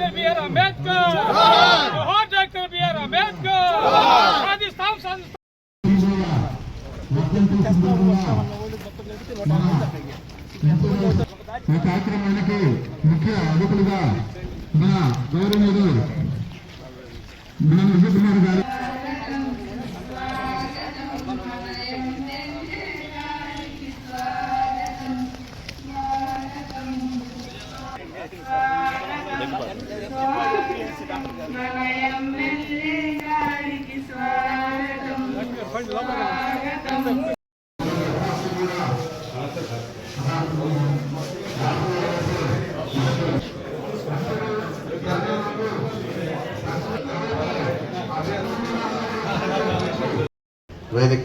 Doctor BR Ambedkar జోహార్ doctor BR Ambedkar సాధిస్తాం సాధిస్తాం ఈ కార్యక్రమానికి ముఖ్య అతిథులుగా మన గౌరవనీయులు మన విజయ్ కుమార్ గారు వేదిక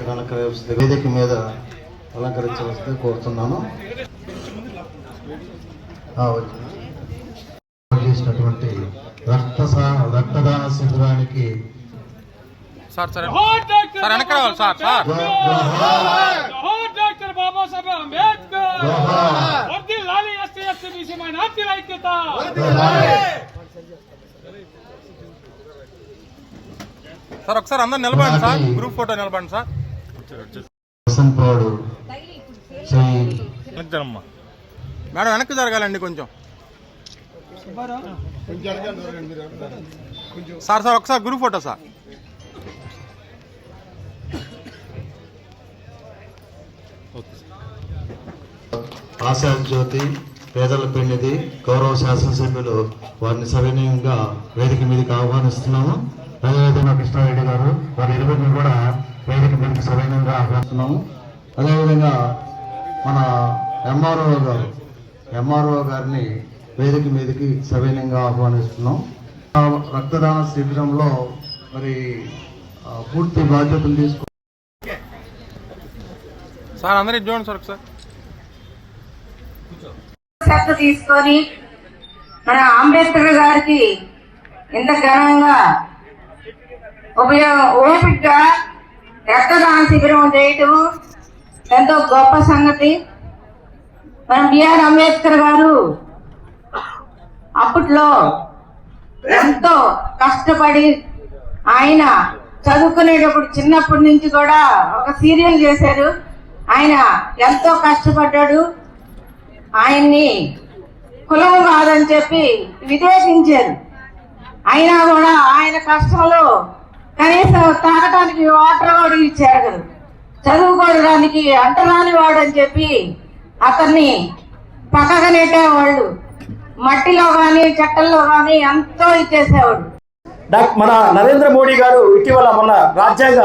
అలంకరించ వేదిక మీద అలంకరించవలసింది కోరుతున్నాను. చేసినటువంటి రక్తసా రక్తదాన శిబిరానికి సార్ సార్. సార్ వెనక్కి రావాలి సార్ సార్. జోహార్ డాక్టర్ బాబాసాహెబ్ అంబేద్కర్. జోహార్. వర్ది లాలి ఎస్టీ ఎస్టీ బీసీ మైనార్టీల ఐక్యత సార్ ఒకసారి అందరు నిలబడండి సార్. గ్రూప్ ఫోటో నిలబడండి సార్. మేడం వెనక్కి జరగాలండి కొంచెం. సార్ సార్ ఒకసారి group photo sir. Asha Jyothi పేదల పెళ్ళిది గౌరవ శాసనసభ్యులు వారిని సవినయంగా వేదిక మీదకి ఆహ్వానిస్తున్నాము. అదేవిధంగా కృష్ణారెడ్డి గారు వారి ఇరువురిని కూడా వేదిక మీదకి సవినయంగా ఆహ్వానిస్తున్నాము. అదేవిధంగా మన ఎంఆర్ఓ గారు ఎంఆర్ఓ గారిని వేదిక మీదకి సవినయంగా ఆహ్వానిస్తున్నాం రక్తదాన శిబిరంలో మరి పూర్తి బాధ్యతలు తీసుకు సార్ అందరూ చూడండి సార్ ఒకసారి. శ్రద్ధ తీసుకొని మన అంబేద్కర్ గారికి ఇంత ఘనంగా ఉపయోగ ఓపికగా రక్తదాన శిబిరం చేయటం ఎంతో గొప్ప సంగతి. మన బిఆర్ అంబేద్కర్ గారు అప్పట్లో ఎంతో కష్టపడి ఆయన చదువుకునేటప్పుడు చిన్నప్పటి నుంచి కూడా ఒక సీరియల్ చేశారు. ఆయన ఎంతో కష్టపడ్డాడు. ఆయన్ని కులం కాదని చెప్పి విదేశించారు. అయినా కూడా ఆయన కష్టంలో కనీసం తాగటానికి వాటర్ కూడా ఇచ్చారు కదా. చదువుకోవడానికి అంటరాని వాడు అని చెప్పి అతన్ని పక్కగా నెట్టేవాళ్ళు. మట్టిలో కానీ చెట్టల్లో కానీ ఎంతో ఇచ్చేసేవాడు. మన నరేంద్ర మోడీ గారు ఇటీవల మన రాజ్యాంగ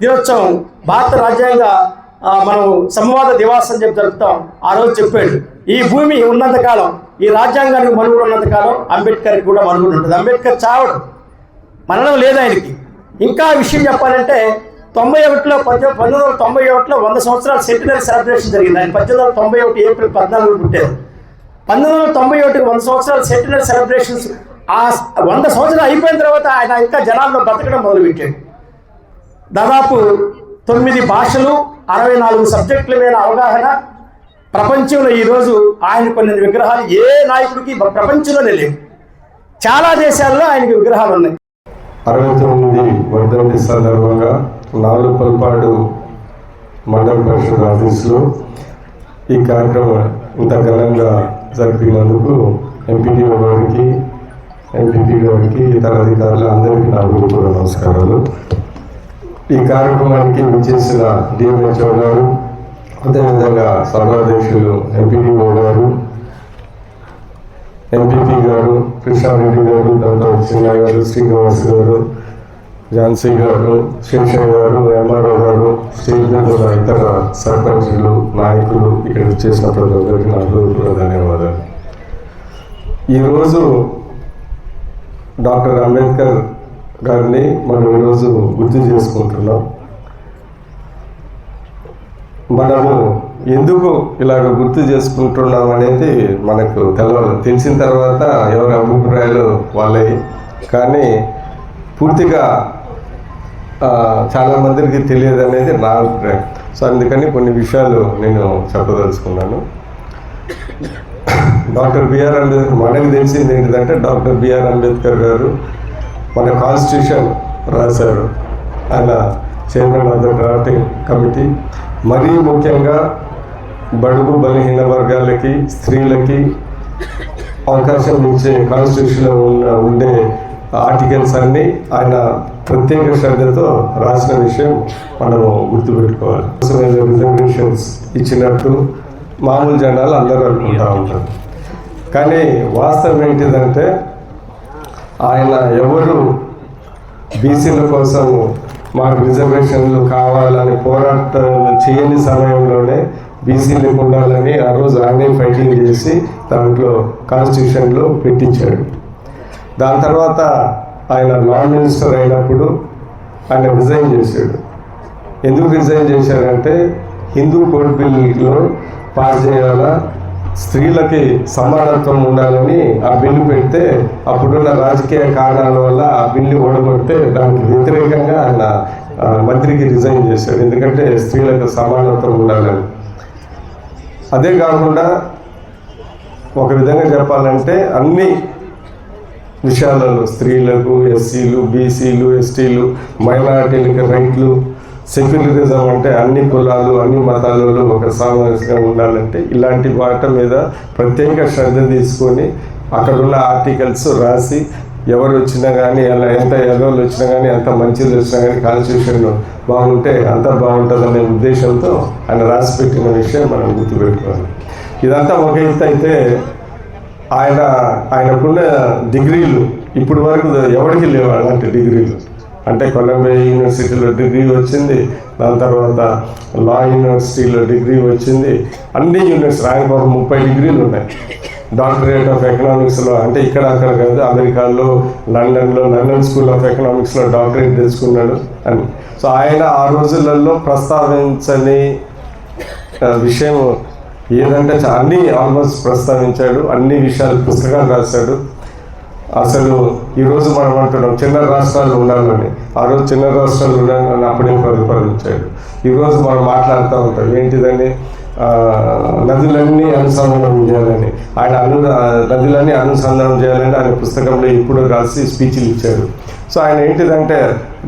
దినోత్సవం భారత రాజ్యాంగ మనం సంవాద దివాస్ అని చెప్పి జరుపుతాం. ఆ రోజు చెప్పాడు ఈ భూమి ఉన్నంత కాలం ఈ రాజ్యాంగానికి మనుగుడు ఉన్నంత కాలం అంబేద్కర్కి కూడా మనుగుడు ఉంటుంది. అంబేద్కర్ చావడు. మరణం లేదు ఆయనకి. ఇంకా విషయం చెప్పాలంటే తొంభై ఒకటిలో పద్దెనిమిది పంతొమ్మిది వందల తొంభై ఒకటిలో వంద సంవత్సరాల సెంటినరీ సెలబ్రేషన్ జరిగింది. ఆయన పద్దెనిమిది వందల తొంభై ఒకటి ఏప్రిల్ పద్నాలుగు పుట్టారు. పంతొమ్మిది వందల తొంభై ఒకటి వంద సంవత్సరాల సెంటినరీ సెలబ్రేషన్స్ ఆ వంద సంవత్సరాలు అయిపోయిన తర్వాత ఆయన ఇంకా జనాల్లో బతకడం మొదలుపెట్టాడు. దాదాపు తొమ్మిది భాషలు అరవై నాలుగు సబ్జెక్టుల మీద అవగాహన. ప్రపంచంలో ఈరోజు ఆయన కొన్ని విగ్రహాలు ఏ నాయకుడికి ప్రపంచంలోనే లేవు. చాలా దేశాల్లో ఆయనకి విగ్రహాలు ఉన్నాయి. అరవై తొమ్మిది వర్ధంతి సందర్భంగా నాలుగు పల్పాడు మండల పరిషత్ ఆఫీసులో ఈ కార్యక్రమం ఇంత ఘనంగా జరిపినందుకు ఎంపీడీఓ గారికి ఎంపీటీ గారికి ఇతర అధికారులు అందరికీ నా నమస్కారాలు. ఈ కార్యక్రమానికి విచ్చేసిన డిఎంహెచ్ఓ గారు అదేవిధంగా సభాధ్యక్షులు ఎంపీడీఓ గారు ఎంపీపీ గారు కృష్ణారెడ్డి గారు డాక్టర్ చిన్న గారు శ్రీనివాస్ గారు ఝాన్సీ గారు శేషయ్య గారు ఎంఆర్ఓ గారు స్టేజ్ మీద ఇతర సర్పంచులు నాయకులు ఇక్కడ చేసిన ప్రతి ఒక్కరికి నా హృదయపూర్వక ధన్యవాదాలు. ఈరోజు డాక్టర్ అంబేద్కర్ గారిని మనం ఈరోజు గుర్తు చేసుకుంటున్నాం. మనము ఎందుకు ఇలాగ గుర్తు చేసుకుంటున్నాం అనేది మనకు తెలవదు తెలిసిన తర్వాత ఎవరి అభిప్రాయాలు వాళ్ళవి. కానీ పూర్తిగా చాలా మందికి తెలియదు అనేది నా అభిప్రాయం. సో అందుకని కొన్ని విషయాలు నేను చెప్పదలుచుకున్నాను. డాక్టర్ బిఆర్ అంబేద్కర్ మనకు తెలిసింది ఏంటిదంటే డాక్టర్ బిఆర్ అంబేద్కర్ గారు మన కాన్స్టిట్యూషన్ రాశారు. ఆయన chairman of the drafting committee. మరీ ముఖ్యంగా బడుగు బలహీన వర్గాలకి స్త్రీలకి అవకాశం ఇచ్చే కాన్స్టిట్యూషన్లో ఉన్న ఉండే ఆర్టికల్స్ అన్ని ఆయన ప్రత్యేక శ్రద్ధతో రాసిన విషయం మనము గుర్తుపెట్టుకోవాలి. రిజర్వేషన్స్ ఇచ్చినట్టు మామూలు జనాలు అందరూ అనుకుంటా ఉంటారు. కానీ వాస్తవం ఏంటిదంటే ఆయన ఎవరు బీసీల కోసం మాకు రిజర్వేషన్లు కావాలని పోరాటం చేయని సమయంలోనే బీసీలకు ఉండాలని ఆ రోజు ఆయనే ఫైటింగ్ చేసి దాంట్లో కాన్స్టిట్యూషన్లో పెట్టించాడు. దాని తర్వాత ఆయన నాన్ మినిస్టర్ అయినప్పుడు ఆయన రిజైన్ చేశాడు. ఎందుకు రిజైన్ చేశారంటే హిందూ కోడ్ బిల్లులో పాస్ చేయాలా? స్త్రీలకి సమానత్వం ఉండాలని ఆ బిల్లు పెడితే అప్పుడున్న రాజకీయ కారణాల వల్ల ఆ బిల్లు ఓడగొడితే దానికి వ్యతిరేకంగా ఆయన మంత్రికి రిజైన్ చేశాడు. ఎందుకంటే స్త్రీలకు సమానత్వం ఉండాలని. అదే కాకుండా ఒక విధంగా చెప్పాలంటే అన్ని విషయాలలో స్త్రీలకు ఎస్సీలు బీసీలు ఎస్టీలు మైనారిటీలకు రైట్లు సెక్యులరిజం అంటే అన్ని కులాలు అన్ని మతాలలో ఒక సామరస్యంగా ఉండాలంటే ఇలాంటి వాటి మీద ప్రత్యేక శ్రద్ధ తీసుకొని అక్కడ ఉన్న ఆర్టికల్స్ రాసి ఎవరు వచ్చినా కానీ అలా ఎంత ఎగోళ్ళు వచ్చినా కానీ ఎంత మంచిది వచ్చినా కానీ కాన్స్టిట్యూషన్ బాగుంటే అంత బాగుంటుందనే ఉద్దేశంతో ఆయన రాసి పెట్టిన విషయం మనం గుర్తుపెట్టుకోవాలి. ఇదంతా ఒక ఇంత అయితే ఆయన ఆయనకున్న డిగ్రీలు ఇప్పుడు వరకు ఎవరికి లేవు అలాంటి డిగ్రీలు? అంటే కొలంబియా యూనివర్సిటీలో డిగ్రీ వచ్చింది దాని తర్వాత లా యూనివర్సిటీలో డిగ్రీ వచ్చింది. అన్ని యూనివర్సిటీ ఆయన ఒక ముప్పై డిగ్రీలు ఉన్నాయి. డాక్టరేట్ ఆఫ్ ఎకనామిక్స్లో అంటే ఇక్కడ అక్కడ కాదు అమెరికాలో లండన్లో లండన్ స్కూల్ ఆఫ్ ఎకనామిక్స్లో డాక్టరేట్ తెచ్చుకున్నాడు అని. సో ఆయన ఆ రోజులలో ప్రస్తావించని విషయం ఏదంటే అన్నీ అన్ని ఆల్మోస్ట్ ప్రస్తావించాడు అన్ని విషయాలు పుస్తకాలు రాశాడు. అసలు ఈరోజు మనం అంటున్నాం చిన్న రాష్ట్రాలు ఉండాలని. ఆ రోజు చిన్న రాష్ట్రాలు ఉండాలని అప్పుడే ప్రతిపాదించాడు ఈరోజు మనం మాట్లాడుతూ ఉంటాం ఏంటిదని నదులన్నీ అనుసంధానం చేయాలని. ఆయన అను నదులన్నీ అనుసంధానం చేయాలని ఆయన పుస్తకంలో ఇప్పుడు రాసి స్పీచ్లు ఇచ్చారు. సో ఆయన ఏంటిదంటే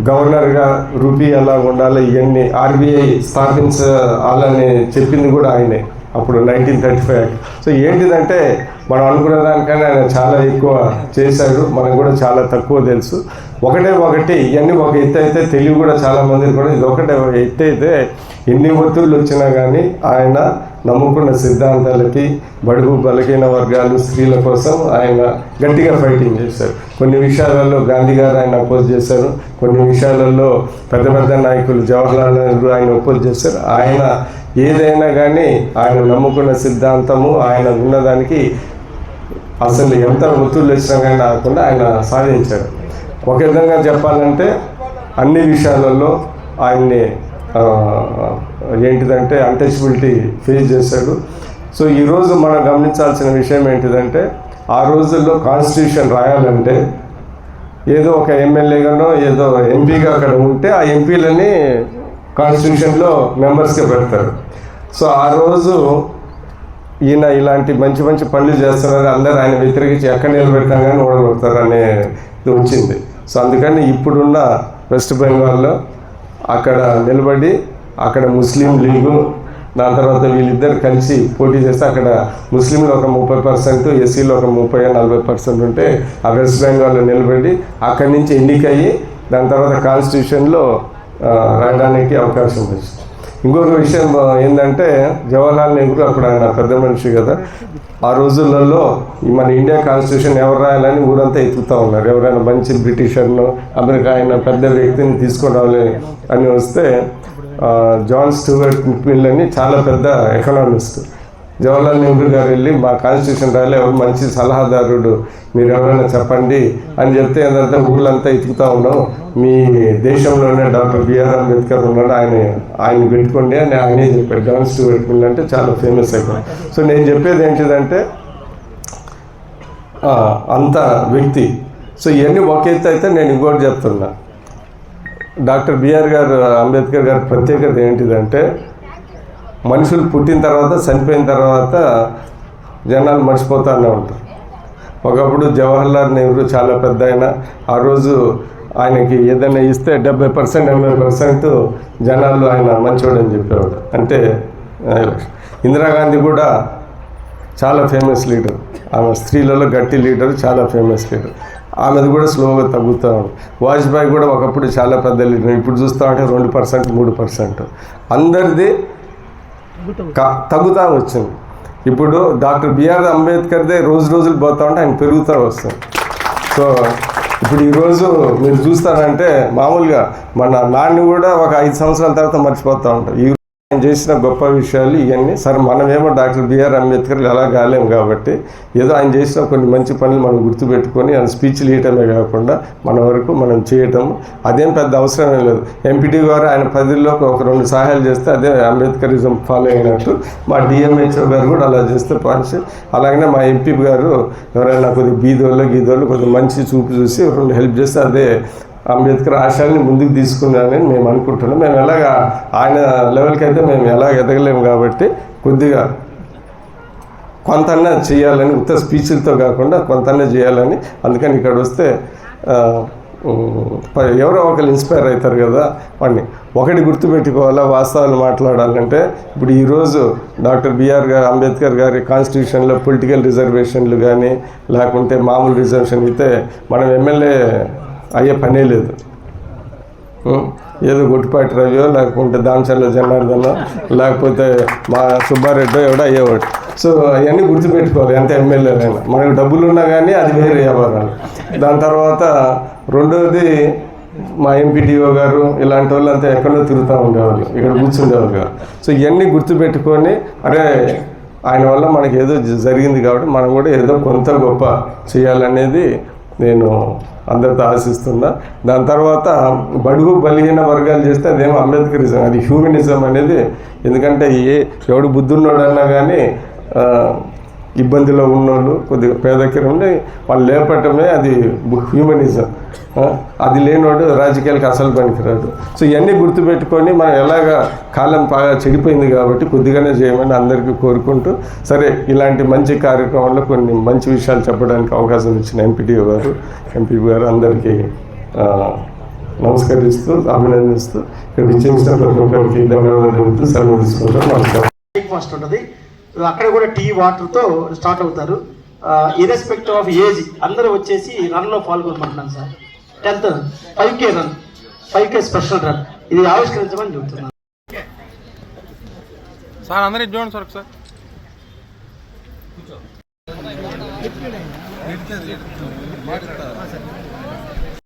గవర్నర్గా రూపీ ఎలా ఉండాలి ఇవన్నీ ఆర్బీఐ స్థాపించాలని చెప్పింది కూడా ఆయనే. అప్పుడు నైన్టీన్ థర్టీ ఫైవ్ సో ఏంటిదంటే మనం అనుకున్న దానికన్నా ఆయన చాలా ఎక్కువ చేశాడు. మనకు కూడా చాలా తక్కువ తెలుసు. ఒకటే ఒకటి ఇవన్నీ ఒక ఎత్తు అయితే తెలివి కూడా చాలామందికి కూడా ఇది ఒకటే ఒక ఎత్తు అయితే ఎన్ని ఒత్తిళ్ళు వచ్చినా కానీ ఆయన నమ్ముకున్న సిద్ధాంతాలకి బడుగు బలహీన వర్గాలు స్త్రీల కోసం ఆయన గట్టిగా ఫైటింగ్ చేశారు. కొన్ని విషయాలలో గాంధీ గారు ఆయన అపోజ్ చేశారు. కొన్ని విషయాలలో పెద్ద పెద్ద నాయకులు జవహర్లాల్ నెహ్రూ ఆయన అపోజ్ చేశారు. ఆయన ఏదైనా కానీ ఆయన నమ్ముకున్న సిద్ధాంతము ఆయన ఉన్నదానికి అసలు ఎంత ఒత్తులు వచ్చినా కానీ రాకుండా ఆయన సాధించారు. ఒక విధంగా చెప్పాలంటే అన్ని విషయాలలో ఆయన్ని ఏంటిదంటే అన్టచబిలిటీ ఫేస్ చేశాడు. సో ఈరోజు మనం గమనించాల్సిన విషయం ఏంటిదంటే ఆ రోజుల్లో కాన్స్టిట్యూషన్ రాయాలంటే ఏదో ఒక ఎమ్మెల్యేగానో ఏదో ఎంపీగా అక్కడ ఉంటే ఆ ఎంపీలని కాన్స్టిట్యూషన్లో మెంబర్స్గా పెడతారు. సో ఆ రోజు ఈయన ఇలాంటి మంచి మంచి పనులు చేస్తున్నారు. అందరూ ఆయన వ్యతిరేకించి ఎక్కడ నిలబెడతాం కానీ ఓడగొడతారు అనే ఇది వచ్చింది సో అందుకని ఇప్పుడున్న వెస్ట్ బెంగాల్లో అక్కడ నిలబడి అక్కడ ముస్లిం లీగు దాని తర్వాత వీళ్ళిద్దరు కలిసి పోటీ చేస్తే అక్కడ ముస్లింలు ఒక ముప్పై పర్సెంట్ ఎస్సీలు ఒక ముప్పై నలభై పర్సెంట్ ఉంటే ఆ వెస్ట్ బెంగాల్లో నిలబడి అక్కడి నుంచి ఎన్నికయ్యి దాని తర్వాత కాన్స్టిట్యూషన్లో రాయడానికి అవకాశం వచ్చింది. ఇంకొక విషయం ఏంటంటే జవహర్లాల్ నెహ్రూ అప్పుడు ఆయన పెద్ద మనిషి కదా ఆ రోజులలో మన ఇండియా కాన్స్టిట్యూషన్ ఎవరు రాయాలని ఊరంతా ఎత్తుతూ ఉన్నారు. ఎవరైనా మంచి బ్రిటిషర్ను అమెరికా ఆయన పెద్ద వ్యక్తిని తీసుకురావాలి అని వస్తే జాన్ స్టూవర్ట్ మిల్ అని చాలా పెద్ద ఎకనామిస్ట్. జవహర్లాల్ నెహ్రూ గారు వెళ్ళి మా కాన్స్టిట్యూషన్ రాయాలి ఎవరు మంచి సలహాదారుడు మీరు ఎవరైనా చెప్పండి అని చెప్తే ఏంటంటే ఊళ్ళంతా ఇతుకుతా ఉన్నాం. మీ దేశంలోనే డాక్టర్ బిఆర్ అంబేద్కర్ ఉన్నాడు ఆయన ఆయన పెట్టుకోండి అని ఆయనే చెప్పాడు. జాన్ స్టూవర్ట్ మిల్ అంటే చాలా ఫేమస్ అయిపోయింది సో నేను చెప్పేది ఏంటిదంటే అంత వ్యక్తి. సో ఇవన్నీ ఒకే అయితే నేను ఇంకోటి చెప్తున్నా. డాక్టర్ బిఆర్ గారు అంబేద్కర్ గారి ప్రత్యేకత ఏంటిదంటే మనుషులు పుట్టిన తర్వాత చనిపోయిన తర్వాత జనాలు మర్చిపోతూనే ఉంటారు. ఒకప్పుడు జవహర్లాల్ నెహ్రూ చాలా పెద్ద ఆయన ఆ రోజు ఆయనకి ఏదైనా ఇస్తే డెబ్బై పర్సెంట్ ఎనభై పర్సెంట్ జనాలు ఆయన మంచివాడని చెప్పేవాడు. అంటే ఇందిరాగాంధీ కూడా చాలా ఫేమస్ లీడర్. ఆమె స్త్రీలలో గట్టి లీడర్ చాలా ఫేమస్ లీడర్. ఆమెది కూడా స్లోగా తగ్గుతూ ఉంది. వాజ్పేయి కూడా ఒకప్పుడు చాలా పెద్ద లీడర్ ఇప్పుడు చూస్తూ ఉంటే రెండు పర్సెంట్ మూడు పర్సెంట్. అందరిది తగ్గుతా తగ్గుతూ వచ్చింది. ఇప్పుడు డాక్టర్ బిఆర్ అంబేద్కర్దే రోజు రోజులు పోతా ఉంటే ఆయన పెరుగుతూ వస్తుంది సో ఇప్పుడు ఈరోజు మీరు చూస్తారంటే మామూలుగా మన నాన్న కూడా ఒక ఐదు సంవత్సరాల తర్వాత మర్చిపోతూ ఉంటాం చేసిన గొప్ప విషయాలు ఇవన్నీ. సరే మనమేమో డాక్టర్ బిఆర్ అంబేద్కర్ అలా కాలేము కాబట్టి ఏదో ఆయన చేసిన కొన్ని మంచి పనులు మనం గుర్తుపెట్టుకొని ఆయన స్పీచ్లు ఇవ్వటమే కాకుండా మన వరకు మనం చేయటం. అదేం పెద్ద అవసరమే లేదు. ఎంపీటీ గారు ఆయన పదిలో ఒక రెండు సహాయాలు చేస్తే అదే అంబేద్కరిజం ఫాలో అయినట్టు. మా డిఎంహెచ్ఓ గారు కూడా అలా చేస్తే పాలసీ అలాగనే మా ఎంపీ గారు ఎవరైనా కొద్దిగా బీదోళ్ళు గీదోళ్ళు కొద్దిగా మంచి చూపు చూసి రెండు హెల్ప్ చేస్తే అదే అంబేద్కర్ ఆశయాన్ని ముందుకు తీసుకున్నానని మేము అనుకుంటున్నాం. మేము ఎలాగ ఆయన లెవెల్కి అయితే మేము ఎలా ఎదగలేము కాబట్టి కొద్దిగా కొంతన్నా చేయాలని ఉత్త స్పీచ్లతో కాకుండా కొంతన్నా చేయాలని అందుకని ఇక్కడ వస్తే ఎవరో ఒకరు ఇన్స్పైర్ అవుతారు కదా వాడిని ఒకటి గుర్తుపెట్టుకోవాలా వాస్తవాలు మాట్లాడాలంటే ఇప్పుడు ఈరోజు డాక్టర్ బిఆర్ గారు అంబేద్కర్ గారి కాన్స్టిట్యూషన్లో పొలిటికల్ రిజర్వేషన్లు కానీ లేకుంటే మామూలు రిజర్వేషన్ అయితే మనం ఎమ్మెల్యే అయ్యే పనే లేదు. ఏదో గుట్టిపాటి రవియో లేకుంటే దామచర్ల జనార్దన లేకపోతే మా సుబ్బారెడ్డి ఎవడో అయ్యేవాడు. సో అవన్నీ గుర్తుపెట్టుకోవాలి ఎంత ఎమ్మెల్యేలైనా. మనకు డబ్బులు ఉన్నా కానీ అది వేరే వ్యాపారాలు దాని తర్వాత రెండోది మా ఎంపీటీఓ గారు ఇలాంటి వాళ్ళు అంతా ఎక్కడో తిరుగుతూ ఉండేవాళ్ళు ఇక్కడ కూర్చుండేవాళ్ళు కాదు. సో ఇవన్నీ గుర్తుపెట్టుకొని అరే ఆయన వల్ల మనకి ఏదో జ- జరిగింది కాబట్టి మనం కూడా ఏదో కొంత గొప్ప చేయాలనేది నేను అందరితో ఆశిస్తున్నా. దాని తర్వాత బడుగు బలహీన వర్గాలు చేస్తే అదేమో అంబేద్కరిజం అది హ్యూమనిజం అనేది. ఎందుకంటే ఏ ఎవడు బుద్ధున్నాడన్నా కానీ ఇబ్బందిలో ఉన్నోళ్ళు కొద్దిగా పేదరికం ఉండి వాళ్ళు లేపటమే అది హ్యూమనిజం. అది లేనివాడు రాజకీయాలకు అసలు పనికిరాడు. సో ఇవన్నీ గుర్తుపెట్టుకొని మనం ఎలాగ కాలం బాగా చెడిపోయింది కాబట్టి కొద్దిగానే చేయమని అందరికీ కోరుకుంటూ సరే ఇలాంటి మంచి కార్యక్రమంలో కొన్ని మంచి విషయాలు చెప్పడానికి అవకాశం ఇచ్చిన ఎంపీడీఓ గారు ఎంపీ గారు అందరికీ నమస్కరిస్తూ అభినందిస్తూ ఇక్కడ విచ్చేసిన ప్రతి ఒక్కరికి ధన్యవాదాలు సెలవు నమస్కారం. బ్రేక్ఫాస్ట్ ఉంటుంది. అక్కడ కూడా టీ వాటర్తో స్టార్ట్ అవుతారు. ఇరెస్పెక్టివ్ ఆఫ్ ఏజ్ అందరూ వచ్చేసి రన్లో పాల్గొనమంటున్నాను sir. Tenth five K run five K special run ఇది ఆవిష్కరించమని చెబుతున్నాను. సార్ అందరూ ఇది చూడండి సార్ ఒకసారి.